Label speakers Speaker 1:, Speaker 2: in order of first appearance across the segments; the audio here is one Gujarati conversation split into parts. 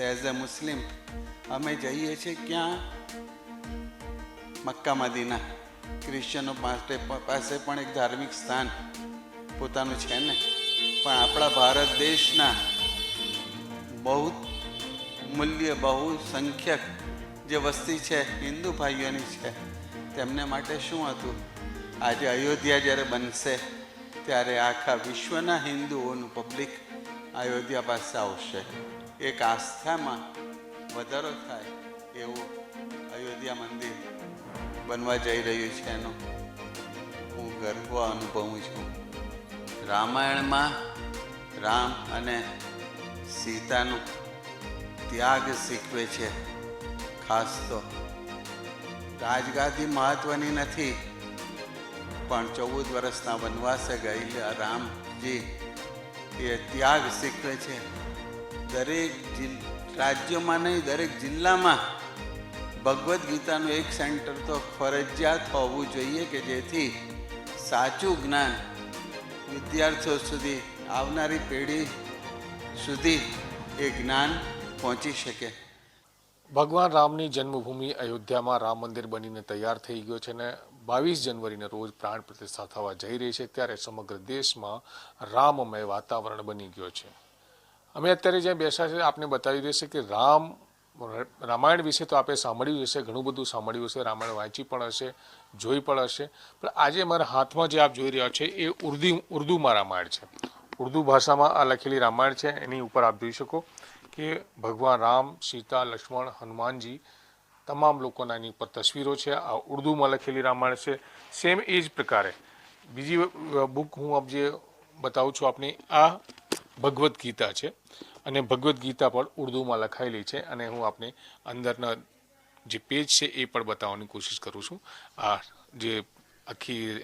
Speaker 1: એઝ એ મુસ્લિમ અમે જઈએ છીએ ક્યાં? Mecca, Medina. ક્રિશ્ચનો પાસે પણ એક ધાર્મિક સ્થાન પોતાનું છે ને. પણ આપણા ભારત દેશના બહુ મૂલ્ય બહુ સંખ્યક જે વસ્તી છે, હિન્દુ ભાઈઓની છે, તેમને માટે શું હતું? આજે અયોધ્યા જ્યારે બનશે, ત્યારે આખા વિશ્વના હિન્દુઓનું પબ્લિક અયોધ્યા પાસે આવશે. એક આસ્થામાં વધારો થાય એવું અયોધ્યા મંદિર બનવા જઈ રહ્યું છે એનો. હું ગર્વ અનુભવું છું. રામાયણમાં રામ અને સીતાનું ત્યાગ શીખવે છે. ખાસ તો રાજગાદી મહત્વની નથી, પણ ચૌદ વર્ષના વનવાસે ગયેલા રામજી એ ત્યાગ શીખવે છે. દરેક રાજ્યોમાં નહીં, દરેક જિલ્લામાં ભગવદ્ ગીતાનું એક સેન્ટર તો ફરજિયાત હોવું જોઈએ કે જેથી સાચું જ્ઞાન વિદ્યાર્થીઓ સુધી, આવનારી પેઢી સુધી એ જ્ઞાન પહોંચી શકે.
Speaker 2: ભગવાન રામની જન્મભૂમિ અયોધ્યામાં રામ મંદિર બનીને તૈયાર થઈ ગયો છે અને બાવીસ જનવરીને રોજ પ્રાણ પ્રતિષ્ઠા થવા જઈ રહી છે, ત્યારે સમગ્ર દેશમાં રામમય વાતાવરણ બની ગયો છે. અમે અત્યારે જ્યાં બેસા છે આપને બતાવી દેશે કે રામ, રામાયણ વિશે તો આપણે સાંભળ્યું હશે, ઘણું બધું સાંભળ્યું હશે, રામાયણ વાંચી પણ હશે, જોઈ પણ હશે. પણ આજે મારા હાથમાં જે આપ જોઈ રહ્યા છે, એ ઉર્દુ, ઉર્દુમાં રામાયણ છે. ઉર્દુ ભાષામાં આ લખેલી રામાયણ છે, એની ઉપર આપ જોઈ શકો કે ભગવાન રામ, સીતા, લક્ષ્મણ, હનુમાનજી તમામ લોકોના એની ઉપર તસવીરો છે. આ ઉર્દુમાં લખેલી રામાયણ છે. સેમ એ જ પ્રકારે. બીજી બુક હું આપ જે બતાવું છું આપને, આ ભગવદ્ ગીતા છે. અને ભગવદ્ ગીતા પણ ઉર્દુમાં લખાયેલી છે અને હું આપને અંદરના જે પેજ છે એ પણ બતાવવાની કોશિશ કરું છું. આ જે આખી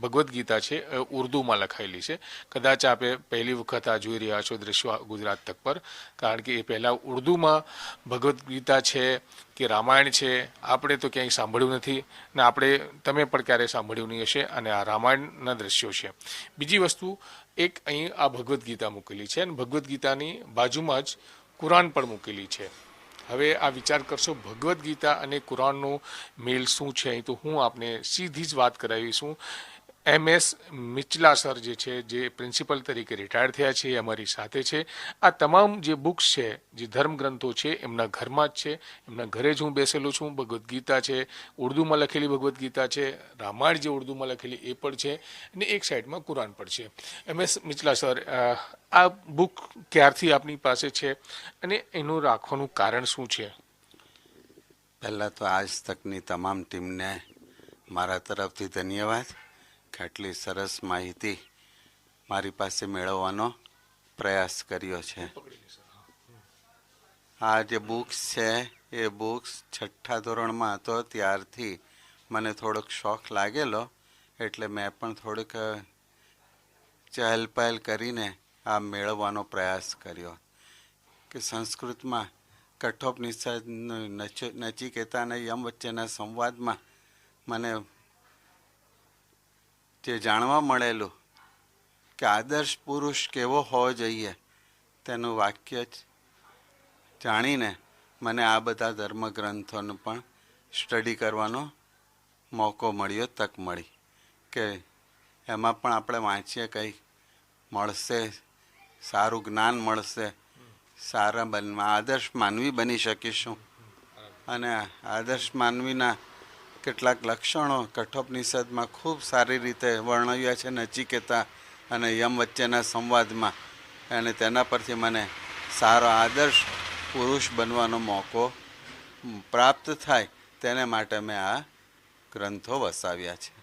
Speaker 2: ભગવદ્ ગીતા છે એ ઉર્દુમાં લખાયેલી છે. કદાચ આપે પહેલી વખત આ જોઈ રહ્યા છો દ્રશ્યો ગુજરાત તક પર, કારણ કે એ પહેલાં ઉર્દુમાં ભગવદ્ ગીતા છે કે રામાયણ છે, આપણે તો ક્યાંય સાંભળ્યું નથી ને આપણે, તમે પણ ક્યારેય સાંભળ્યું નહીં હશે અને આ રામાયણના દ્રશ્યો છે. બીજી વસ્તુ એક અહીં આ ભગવદ્ ગીતા મૂકેલી છે અને ભગવદ્ ગીતાની બાજુમાં જ કુરાન પણ મૂકેલી છે. હવે આ વિચાર કરશો ભગવદ્ ગીતા અને કુરાનનો મેલ શું છે? અહીં તો હું આપને સીધી જ વાત કરાવીશું. એમ એસ મિચલા સર જે છે, જે પ્રિન્સિપલ તરીકે રિટાયર થયા છે, એ અમારી સાથે છે. આ તમામ જે બુક્સ છે, જે ધર્મગ્રંથો છે, એમના ઘરમાં જ છે. એમના ઘરે જ હું બેસેલો છું. ભગવદ્ ગીતા છે, ઉર્દુમાં લખેલી ભગવદ્ ગીતા છે, રામાયણ જે ઉર્દુમાં લખેલી એ પણ છે, અને એક સાઈડમાં કુરાન પણ છે. એમ એસ મિચલા સર, આ બુક ક્યારથી આપની પાસે છે અને એનું રાખવાનું કારણ શું છે?
Speaker 1: પહેલાં તો આજ તકની તમામ ટીમને મારા તરફથી ધન્યવાદ. આટલી સરસ માહિતી મારી પાસે મેળવવાનો પ્રયાસ કર્યો છે. આ જે બુક્સ છે, એ બુક્સ છઠ્ઠા ધોરણમાં હતો. ત્યારથી મને થોડોક શોખ લાગેલો, એટલે મેં પણ થોડીક ચહેલ પહેલ કરીને આ મેળવવાનો પ્રયાસ કર્યો. કે સંસ્કૃતમાં કઠોપનિષદ નચિકેતા અને યમ વચ્ચેના સંવાદમાં મને જે જાણવા મળેલું કે આદર્શ પુરુષ કેવો હોવો જોઈએ, તેનું વાક્ય જ જાણીને મને આ બધા ધર્મગ્રંથોનું પણ સ્ટડી કરવાનો મોકો મળ્યો, તક મળી કે એમાં પણ આપણે વાંચીએ કંઈ મળશે, સારું જ્ઞાન મળશે, સારા બનવા, આદર્શ માનવી બની શકીશું. અને આદર્શ માનવીના કેટલાક લક્ષણો કઠોપનિષદમાં ખૂબ સારી રીતે વર્ણવ્યા છે, નચિકેતા અને યમ વચ્ચેના સંવાદમાં. અને તેના પરથી મને સારો આદર્શ પુરુષ બનવાનો મોકો પ્રાપ્ત થાય, તેને માટે મેં આ ગ્રંથો વસાવ્યા છે.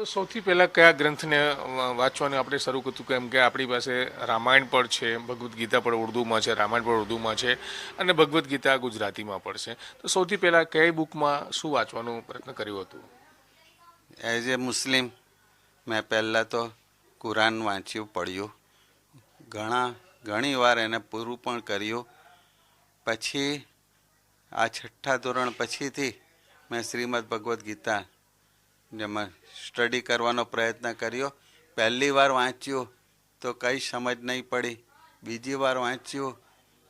Speaker 2: તો સૌથી પહેલાં કયા ગ્રંથને વાંચવાનું આપણે શરૂ કર્યું કેમ કે આપણી પાસે રામાયણ પણ છે, ભગવદ્ ગીતા પણ ઉર્દુમાં છે, રામાયણ પણ ઉર્દુમાં છે અને ભગવદ્ ગીતા ગુજરાતીમાં પણ છે. તો સૌથી પહેલાં કઈ બુકમાં શું વાંચવાનો પ્રયત્ન કર્યો હતો?
Speaker 1: એઝ એ મુસ્લિમ મેં પહેલાં તો કુરાન વાંચ્યું, પડ્યું. ઘણા, ઘણી વાર એને પૂરું પણ કર્યું. પછી, આ છઠ્ઠા ધોરણ પછીથી મેં શ્રીમદ ભગવદ્ ગીતા જેમાં સ્ટડી કરવાનો પ્રયત્ન કર્યો. પહેલી વાર વાંચ્યું તો કંઈ સમજ નહીં પડી. બીજી વાર વાંચ્યું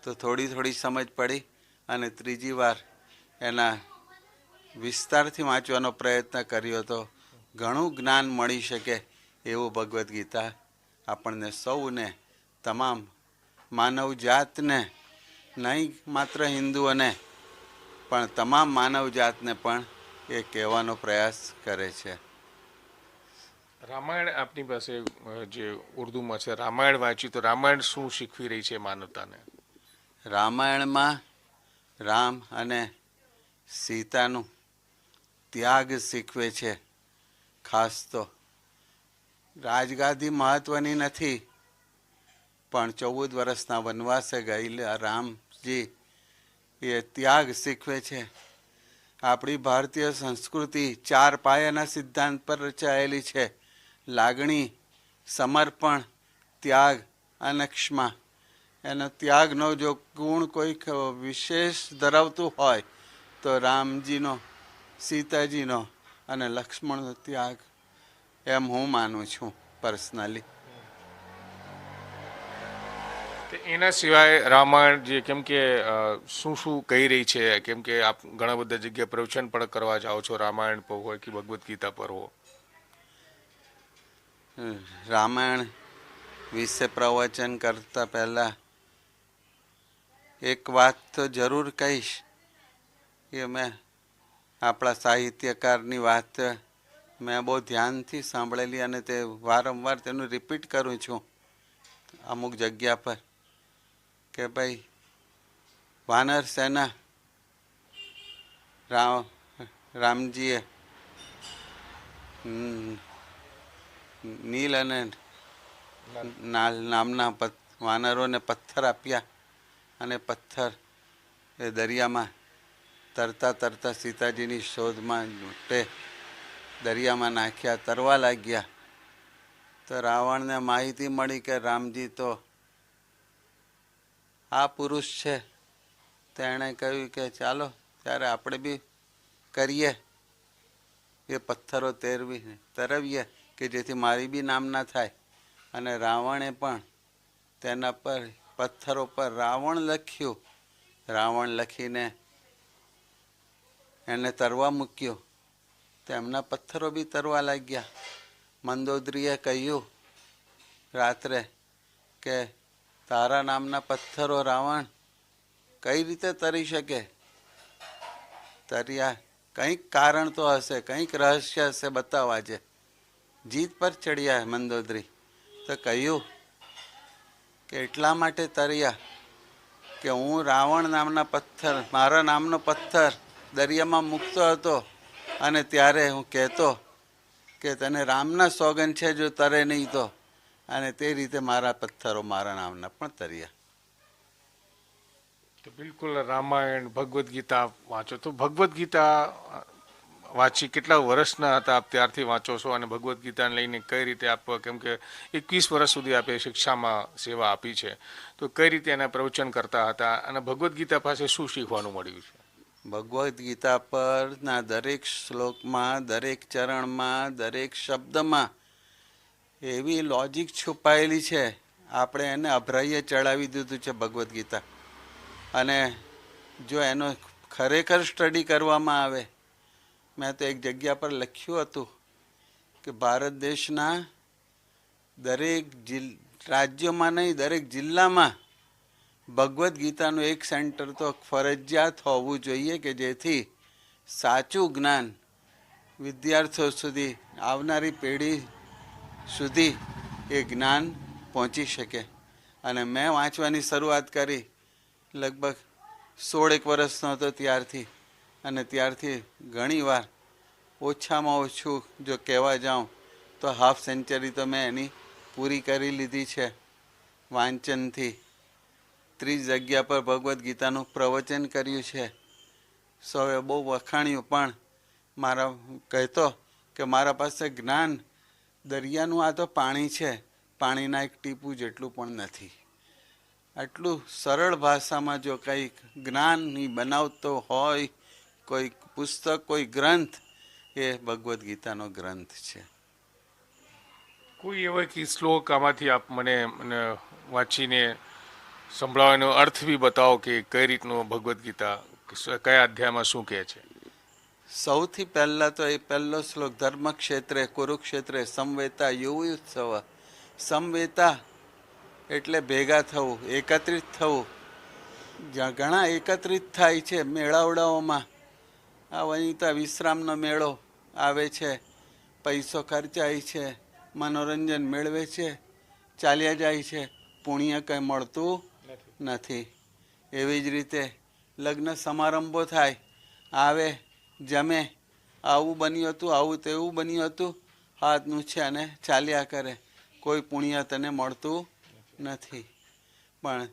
Speaker 1: તો થોડી થોડી સમજ પડી અને ત્રીજી વાર એના વિસ્તારથી વાંચવાનો પ્રયત્ન કર્યો તો ઘણું જ્ઞાન મળી શકે એવું ભગવદ્ ગીતા આપણને સૌને, તમામ માનવ જાતને, નહીં માત્ર હિન્દુઓને, પણ તમામ માનવ જાતને પણ એ કહેવાનો પ્રયાસ કરે છે.
Speaker 2: રામાયણ આપની પાસે જે ઉર્દુમાં છે રામાયણ વાંચી તો રામાયણ શું શીખવી રહી છે માનવતાને?
Speaker 1: રામાયણમાં રામ અને સીતાનું ત્યાગ શીખવે છે. ખાસ તો રાજગાદી મહત્વની નથી પણ ચૌદ વર્ષના વનવાસે ગયેલા રામજી એ ત્યાગ શીખવે છે. આપણી ભારતીય સંસ્કૃતિ ચાર પાયાના સિદ્ધાંત પર રચાયેલી છે. લાગણી, સમર્પણ, ત્યાગ અને ક્ષમા. એનો ત્યાગનો જો ગુણ કોઈક વિશેષ ધરાવતું હોય, તો રામજીનો, સીતાજીનો અને લક્ષ્મણનો ત્યાગ એમ હું માનું છું પર્સનલી
Speaker 2: એના સિવાય રામાયણ જે કેમ કે શું શું કહી રહી છે? કેમ કે આપ ઘણા બધા જગ્યાએ પ્રવચન પણ કરવા જાઓ છો, રામાયણ પર હોય કે ભગવદ્ ગીતા પર હો
Speaker 1: રામાયણ વિશે પ્રવચન કરતા પહેલા એક વાત તો જરૂર કહીશ કે મેં આપણા સાહિત્યકારની વાત મેં બહુ ધ્યાનથી સાંભળેલી અને તે વારંવાર તેનું રિપીટ કરું છું અમુક જગ્યા પર. કે ભાઈ, વાનર સેના, રામ, રામજીએ નીલ અને નાલ, નામના વાનરોને પથ્થર આપ્યા અને પથ્થર એ દરિયામાં તરતા તરતા સીતાજીની શોધમાં તે દરિયામાં નાખ્યા, તરવા લાગ્યા. તો રાવણને માહિતી મળી કે રામજી તો આ પુરુષ છે. તેણે કહ્યું કે ચાલો, ત્યારે આપણે બી કરીએ. એ પથ્થરો તેરવી તરવીએ કે જેથી મારી બી નામના થાય. અને રાવણે પણ તેના પર પથ્થરો પર રાવણ લખ્યું. રાવણ લખીને એને તરવા મૂક્યો. તેમના પથ્થરો બી તરવા લાગ્યા. મંદોદરીએ કહ્યું રાત્રે કે તારા નામના પથ્થરો રાવણ કઈ રીતે તરી શકે? તર્યા, કંઈક કારણ તો હશે, કંઈક રહસ્ય હશે બતાવવા આજે જીત પર ચડ્યા મંદોદરી. તો કહ્યું, કે એટલા માટે તર્યા કે હું રાવણ નામના પથ્થર, મારા નામનો પથ્થર દરિયામાં મૂકતો હતો અને ત્યારે હું કહેતો કે તને રામના સોગન છે જો તરે નહીં તો. અને તે રીતે મારા પથ્થરો મારા નામના પણ તર્યા.
Speaker 2: તો બિલકુલ રામાયણ ભગવદ્ ગીતા વાંચો. તો ભગવદ્ ગીતા વાંચી કેટલા વર્ષના હતા આપ ત્યારથી વાંચો છો અને ભગવદ્ ગીતાને લઈને કઈ રીતે આપ કેમ કે એકવીસ વર્ષ સુધી આપે શિક્ષામાં સેવા આપી છે. તો કઈ રીતે એના પ્રવચન કરતા હતા અને ભગવદ્ ગીતા પાસે શું શીખવાનું મળ્યું છે?
Speaker 1: ભગવદ્ ગીતા પરના દરેક શ્લોકમાં દરેક ચરણમાં દરેક શબ્દમાં એવી લોજિક છુપાયેલી છે. આપણે એને અભરાઈએ ચડાવી દીધું છે ભગવદ્ ગીતા. અને જો એનો ખરેખર સ્ટડી કરવામાં આવે, મેં તો એક જગ્યા પર લખ્યું હતું કે ભારત દેશના દરેક જિલ્, રાજ્યોમાં નહીં, દરેક જિલ્લામાં ભગવદ્ ગીતાનું એક સેન્ટર તો ફરજિયાત હોવું જોઈએ કે જેથી સાચું જ્ઞાન વિદ્યાર્થીઓ સુધી આવનારી પેઢી સુધી એ જ્ઞાન પહોંચી શકે. અને મેં વાંચવાની શરૂઆત કરી લગભગ સોળ એક વર્ષનો હતો ત્યારથી. અને ત્યારથી ઘણીવાર ઓછામાં ઓછું જો કહેવા જાઉં તો હાફ સેન્ચુરી તો મેં એની પૂરી કરી લીધી છે. વાંચનથી ત્રીસ જગ્યા પર ભગવદ્ ગીતાનું પ્રવચન કર્યું છે. સૌએ બહુ વખાણ્યું પણ મારા કહેતો કે મારા પાસે જ્ઞાન દરિયાનું આ તો પાણી છે, પાણીના એક ટીપું જેટલું પણ નથી. આટલું સરળ ભાષામાં જો કંઈક જ્ઞાનની બનાવતો હોય, કોઈ પુસ્તક, કોઈ ગ્રંથ, એ ભગવદ્ ગીતાનો ગ્રંથ છે.
Speaker 2: કોઈ એવો કે શ્લોક આમાંથી આપ મને વાંચીને સંભળાવવાનો અર્થ બી બતાવો કે કઈ રીતનું ભગવદ્ ગીતા, કયા અધ્યાયમાં શું કહે છે?
Speaker 1: સૌથી પહેલાં તો એ પહેલો શ્લોક ધર્મ ક્ષેત્રે કુરુક્ષેત્રે સમવેતા યુવોત્સવ સમવેતા એટલે ભેગા થવું એકત્રિત થવું. જ્યાં ઘણા એકત્રિત થાય છે મેળાવડાઓમાં આ વનિતા વિશ્રામનો મેળો આવે છે પૈસો ખર્ચાય છે મનોરંજન મેળવે છે ચાલ્યા જાય છે. પુણ્ય કંઈ મળતું નથી. એવી જ રીતે લગ્ન સમારંભો થાય આવે જમે. આવું બન્યું હતું, આવું તેવું બન્યું હતું. હાથનું છે અને ચાલ્યા કરે. કોઈ પુણ્ય તને મળતું નથી. પણ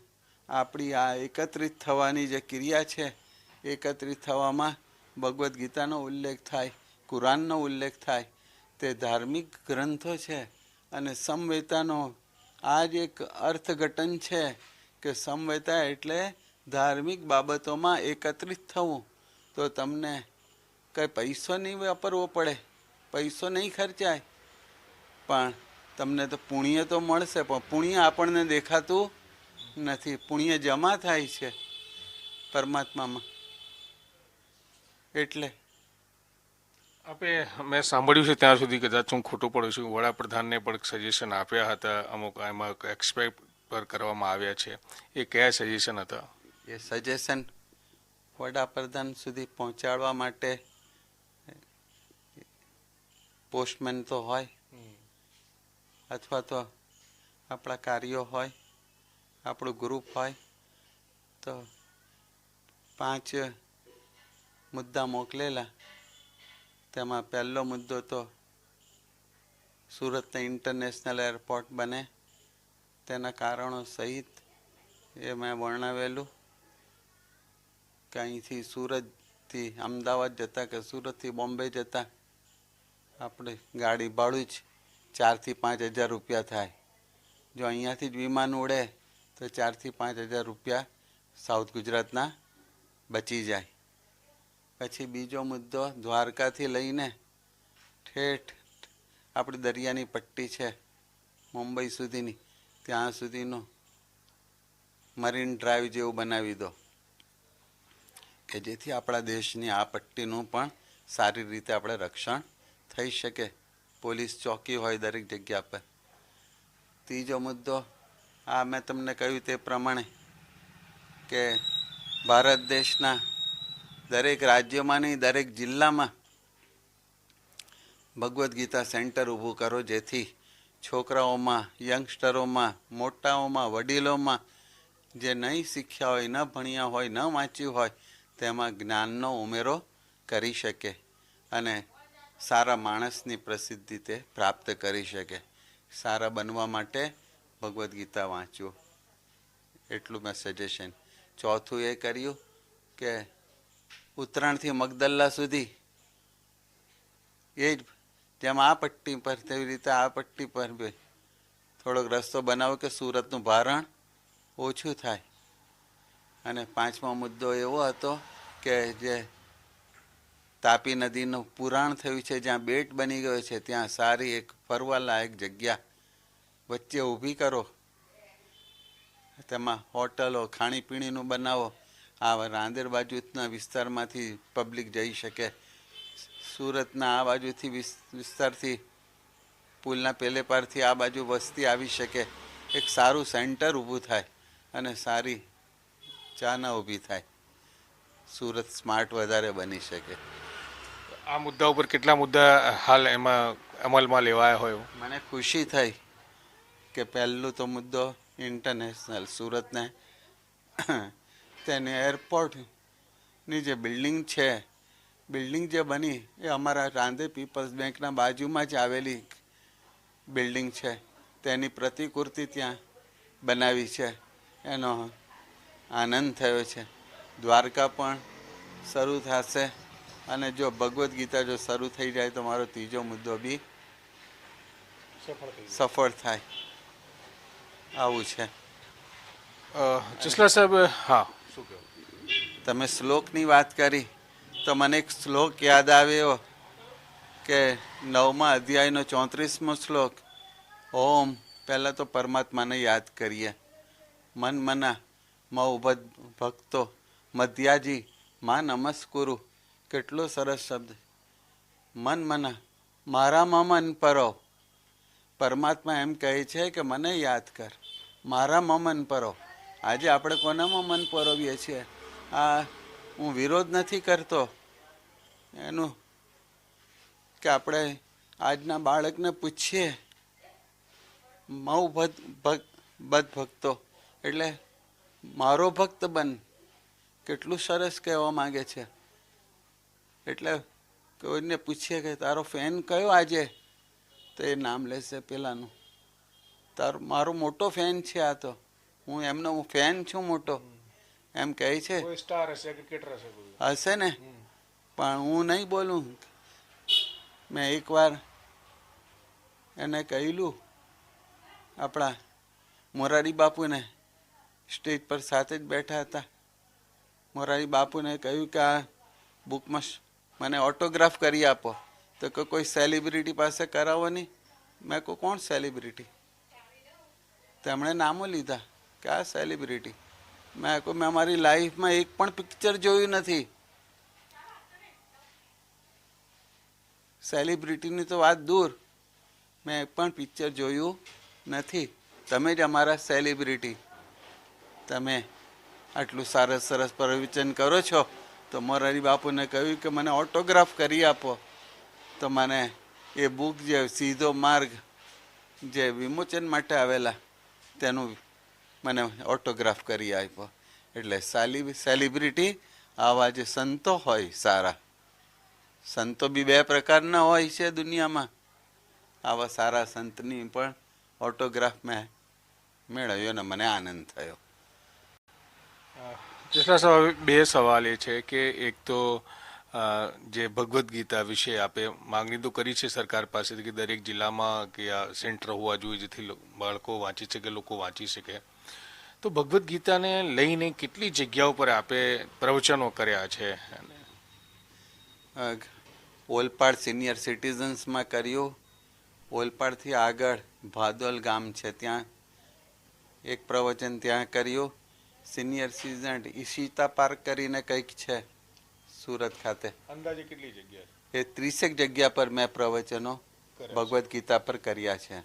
Speaker 1: આપણી આ એકત્રિત થવાની જે ક્રિયા છે, એકત્રિત થવામાં ભગવદ્ ગીતાનો ઉલ્લેખ થાય, કુરાનનો ઉલ્લેખ થાય, તે ધાર્મિક ગ્રંથો છે અને સમવેતાનો આ જ એક અર્થઘટન છે કે સમવેતા એટલે ધાર્મિક બાબતોમાં એકત્રિત થવું. તો તમને કંઈ પૈસો નહીં વાપરવો પડે. પૈસો નહીં ખર્ચાય. પણ તમને તો પુણ્ય તો મળશે પણ પુણ્ય આપણને દેખાતું નથી. પુણ્ય જમા થાય છે પરમાત્મામાં. એટલે.
Speaker 2: આપે મેં સાંભળ્યું છે ત્યાં સુધી કદાચ હું ખોટું પડું છું. વડાપ્રધાનને પણ સજેશન આપ્યા હતા. અમુક એમાં એક્સપેક્ટ પર કરવામાં આવ્યા છે. એ કયા સજેશન હતા?
Speaker 1: એ સજેશન વડાપ્રધાન સુધી પહોંચાડવા માટે પોસ્ટમેન તો હોય. અથવા તો આપણા કાર્યો હોય આપણું ગ્રુપ હોય તો પાંચ મુદ્દા મોકલેલા. તેમાં પહેલો મુદ્દો તો સુરતને ઇન્ટરનેશનલ એરપોર્ટ બને. તેના કારણો સહિત એ મેં વર્ણવેલું. કે અહીંથી સુરતથી અમદાવાદ જતા કે સુરતથી બોમ્બે જતા આપણે ગાડી ભાડું જ ચારથી પાંચ હજાર રૂપિયા થાય. જો અહીંયાથી જ વિમાન ઉડે, તો ચારથી પાંચ હજાર રૂપિયા સાઉથ ગુજરાતના બચી જાય. પછી બીજો મુદ્દો, દ્વારકાથી લઈને ઠેઠ આપણી દરિયાની પટ્ટી છે, મુંબઈ સુધીની, ત્યાં સુધીનો મરીન ડ્રાઈવ જેવું બનાવી દો. કે જેથી આપણા દેશની આ પટ્ટીનું પણ સારી રીતે આપણે રક્ષણ થઈ શકે. પોલીસ ચોકી હોય દરેક જગ્યા પર. ત્રીજો મુદ્દો, આ મેં તમને કહ્યું તે પ્રમાણે કે ભારત દેશના દરેક રાજ્યમાંની દરેક જિલ્લામાં ભગવદ્ ગીતા સેન્ટર ઊભું કરો, જેથી છોકરાઓમાં, યંગસ્ટરોમાં, મોટાઓમાં, વડીલોમાં જે નહીં શીખ્યા હોય, ન ભણ્યા હોય, ન વાંચ્યું હોય, તેમાં જ્ઞાનનો ઉમેરો કરી શકે. અને સારા માણસની પ્રસિદ્ધિ તે પ્રાપ્ત કરી શકે. સારા બનવા માટે ભગવદ્ ગીતા વાંચવું એટલું મેં સજેશન ચોથું એ કર્યું કે ઉત્તરાયણથી મગદલ્લા સુધી એ જ જેમ આ પટ્ટી પર તેવી રીતે આ પટ્ટી પર બી. થોડોક રસ્તો બનાવો કે સુરતનું ભારણ ઓછું થાય. અને પાંચમો મુદ્દો એવો હતો કે જે તાપી નદીનું પુરાણ થયું છે, જ્યાં બેટ બની ગયો છે, ત્યાં સારી એક ફરવાલાયક જગ્યા વચ્ચે ઊભી કરો. તેમાં હોટલો, ખાણીપીણીનું બનાવો. આ રાંદેર બાજુના વિસ્તારમાંથી પબ્લિક જઈ શકે. સુરતના આ બાજુથી વિસ્તારથી પુલના પેલે પારથી આ બાજુ વસ્તી આવી શકે. એક સારું સેન્ટર ઊભું થાય અને સારી ચાના ઊભી થાય. સુરત સ્માર્ટ વધારે બની શકે.
Speaker 2: આ મુદ્દા ઉપર કેટલા મુદ્દા હાલ એમાં અમલમાં લેવાયા હોય?
Speaker 1: મને ખુશી થઈ કે પહેલો તો મુદ્દો ઇન્ટરનેશનલ સુરતને તેને એરપોર્ટની જે બિલ્ડિંગ છે બિલ્ડિંગ જે બની એ અમારા રાંધે પીપલ્સ બેંકના બાજુમાં જ આવેલી બિલ્ડિંગ છે. તેની પ્રતિકૃતિ ત્યાં બનાવી છે. એનો આનંદ થયો છે. દ્વારકા પણ શરૂ થશે. અને જો ભગવદ્ ગીતા જો શરૂ થઈ જાય તો મારો ત્રીજો મુદ્દો બી સફળ થાય. આવું છે.
Speaker 2: જસલા સાહેબ હા. શું
Speaker 1: તમે શ્લોકની વાત કરી તો મને એક શ્લોક યાદ આવ્યો કે નવમા અધ્યાયનો ચોત્રીસમો શ્લોક ઓમ પહેલાં તો પરમાત્માને યાદ કરીએ. મન મના મૌ ભક્તો મધ્યાજી માં નમસ્કુરુ કેટલો સરસ શબ્દ. મન મન મારામાં મન પરો. પરમાત્મા એમ કહે છે કે મને યાદ કર. મારામાં મન પરો. આજે આપણે કોનામાં મન પરોવીએ છીએ? આ હું વિરોધ નથી કરતો. એનું કે આપણે આજના બાળકને પૂછીએ. મઉ ભદ બદ ભક્તો. એટલે મારો ભક્ત બન. કેટલું સરસ કહેવા માગે છે. એટલે કોઈને પૂછીએ કે તારો ફેન કયો આજે? તો એ નામ લેશે પેલાનું. તારો મારો મોટો ફેન છે આ તો. હું એમનો હું ફેન છું મોટો. એમ કહે છે.
Speaker 2: સ્ટાર હશે
Speaker 1: ને? પણ હું નહીં બોલું. મેં એકવાર એને કહેલું આપણા મોરારી બાપુને સ્ટેજ પર સાથે જ બેઠા હતા. મોરારી બાપુને કહ્યું કે આ બુકમાં મને ઓટોગ્રાફ કરી આપો. તો કે કોઈ સેલિબ્રિટી પાસે કરાવો નહીં. મેં કહું, કોણ સેલિબ્રિટી તેમણે નામો લીધા કે આ સેલિબ્રિટી મેં કહું, મેં મારી લાઈફમાં એક પણ પિક્ચર જોયું નથી. સેલિબ્રિટીની તો વાત દૂર. મેં એક પણ પિક્ચર જોયું નથી. તમે જ અમારા સેલિબ્રિટી તમે આટલું સરસ સરસ પ્રવચન કરો છો. તો મોરારી બાપુને કહ્યું કે મને ઓટોગ્રાફ કરી આપો. તો મને એ બુક જે સીધો માર્ગ જે વિમોચન માટે આવેલા, તેનું મને ઓટોગ્રાફ કરી આપ્યો. એટલે સેલિબ્રિટી આવા જે સંતો હોય સારા. સંતો બી બે પ્રકારના હોય છે દુનિયામાં. આવા સારા સંતની પણ ઓટોગ્રાફ મેં મેળવ્યો ને મને આનંદ થયો.
Speaker 2: જેટલા સવાલ બે સવાલ એ છે કે એક તો જે ભગવદ્ ગીતા વિશે આપે માંગણી તો કરી છે સરકાર પાસેથી કે દરેક જિલ્લામાં કે આ સેન્ટર હોવા જોઈએ જેથી બાળકો વાંચી શકે લોકો વાંચી શકે. તો ભગવદ્ ગીતાને લઈને કેટલી જગ્યાઓ પર આપે પ્રવચનો કર્યા છે?
Speaker 1: ઓલપાડ સિનિયર સિટીઝન્સમાં કર્યું. ઓલપાડથી આગળ ભાદોલ ગામ છે ત્યાં એક પ્રવચન ત્યાં કર્યું. સિનિયર સિટીઝન ઈશિતા પાર્ક કરીને કંઈક છે સુરત ખાતે.
Speaker 2: અંદાજે કેટલી જગ્યા
Speaker 1: એ ત્રીસેક જગ્યા પર મેં પ્રવચનો ભગવદ્ ગીતા પર કર્યા છે.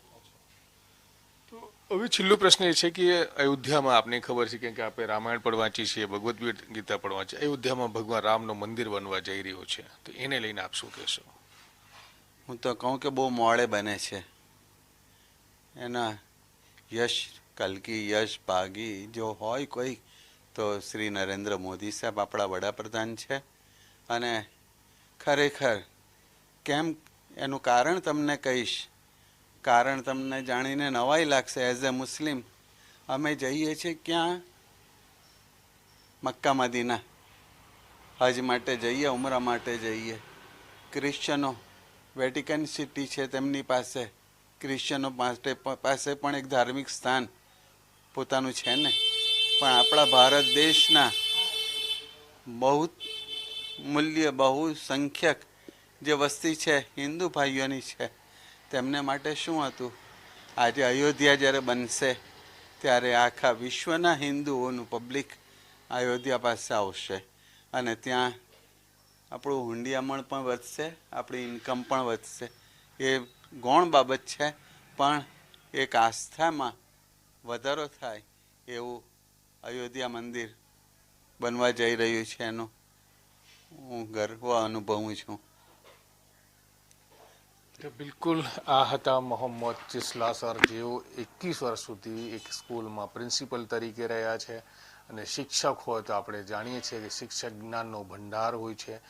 Speaker 2: હવે છેલ્લો પ્રશ્ન એ છે કે અયોધ્યામાં આપને ખબર છે કેમ કે આપણે રામાયણ પણ વાંચી છીએ ભગવદ્ ગીતા પણ વાંચી અયોધ્યામાં ભગવાન રામનું મંદિર બનવા જઈ રહ્યું છે. તો એને લઈને આપ શું કહેશો?
Speaker 1: હું તો કહું કે બહુ મોડે બને છે. એના યશ કલકી યશ ભાગી જો હોય કોઈ, તો શ્રી નરેન્દ્ર મોદી સાહેબ આપણા વડાપ્રધાન છે. અને ખરેખર કેમ એનું કારણ તમને કહીશ? કારણ તમને જાણીને નવાઈ લાગશે એઝ એ મુસ્લિમ. અમે જઈએ છીએ ક્યાં? Mecca Medina. હજ માટે જઈએ, ઉમરા માટે જઈએ. ક્રિશ્ચનો વેટિકન સિટી છે તેમની પાસે. ક્રિશ્ચનો પાસે પાસે પણ એક ધાર્મિક સ્થાન. પોતાનું છે ને? પણ આપણા ભારત દેશના બહુ મૂલ્ય, બહુ સંખ્યક જે વસ્તી છે, હિન્દુ ભાઈઓની છે, તેમને માટે શું હતું? આજે અયોધ્યા જ્યારે બનશે, ત્યારે આખા વિશ્વના હિન્દુઓનું પબ્લિક અયોધ્યા પાસે આવશે. અને ત્યાં આપણું હુંડિયામણ પણ વધશે, આપણી ઇન્કમ પણ વધશે. એ ગૌણ બાબત છે, પણ એક આસ્થામાં વધારો થાય એવું અયોધ્યા મંદિર બનવા જઈ રહ્યું છે એનું. હું ગર્વ અનુભવું છું.
Speaker 2: બિલકુલ આ હતા મોહમ્મદ ચિસ્લા સર જેઓ એકવીસ વર્ષ સુધી એક સ્કૂલમાં પ્રિન્સિપલ તરીકે રહ્યા છે અને શિક્ષક હોય તો આપણે જાણીએ છીએ કે શિક્ષક જ્ઞાનનો ભંડાર હોય છે.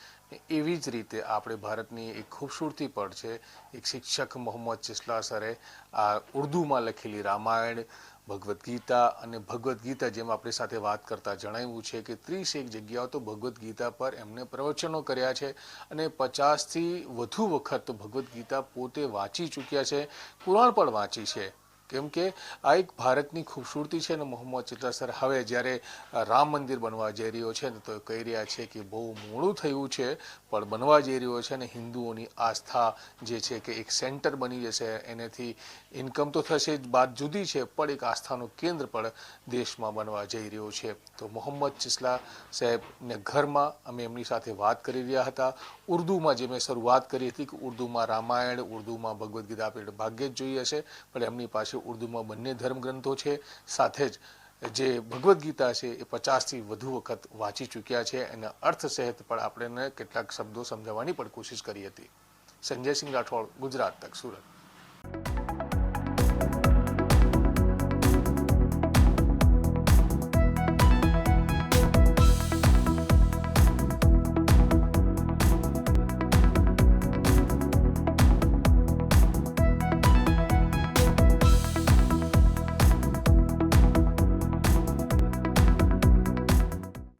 Speaker 2: એવી જ રીતે આપણે ભારતની એક ખૂબસૂરતી પણ છે. એક શિક્ષક મોહમ્મદ ચિસ્લા સરે આ ઉર્દુમાં લખેલી રામાયણ ભગવદ્ ગીતા અને ભગવદ્ ગીતા જેમ આપણી સાથે વાત કરતા જણાવ્યું છે કે ત્રીસ એક જગ્યાઓ તો ભગવદ્ ગીતા પર એમને પ્રવચનો કર્યા છે અને પચાસથી વધુ વખત ભગવદ્ ગીતા પોતે વાંચી ચૂક્યા છે, કુરાણ પણ વાંચી છે. કેમ કે આ એક ભારતની ખૂબસૂરતી છે ને મોહમ્મદ ચિત્રા સર હવે જ્યારે રામ મંદિર બનવા જઈ રહ્યો છે ને તો કહી રહ્યા છે કે બહુ મોડું થયું છે, પણ બનવા જઈ રહ્યો છે ને હિન્દુઓની આસ્થા જે છે કે એક સેન્ટર બની જશે, એનેથી ઇન્કમ તો થશે જ, બાદ જુદી છે, પણ એક આસ્થાનું કેન્દ્ર પણ દેશમાં બનવા જઈ રહ્યો છે. તો મોહમ્મદ ચિસલા સાહેબને ઘરમાં અમે એમની સાથે વાત કરી રહ્યા હતા. ઉર્દુમાં જે મેં શરૂઆત કરી હતી કે ઉર્દુમાં રામાયણ, ઉર્દુમાં ભગવદ્ ગીતા આપણે ભાગ્યે જ જોઈ હશે પણ એમની પાસે ઉર્દુમાં બંને ધર્મગ્રંથો છે. સાથે જ જે ભગવદ્ ગીતા છે એ પચાસથી વધુ વખત વાંચી ચૂક્યા છે એના અર્થ સહિત પણ આપણે કેટલાક શબ્દો સમજાવવાની પણ કોશિશ કરી હતી. સંજયસિંહ રાઠોડ, ગુજરાત તક, સુરત.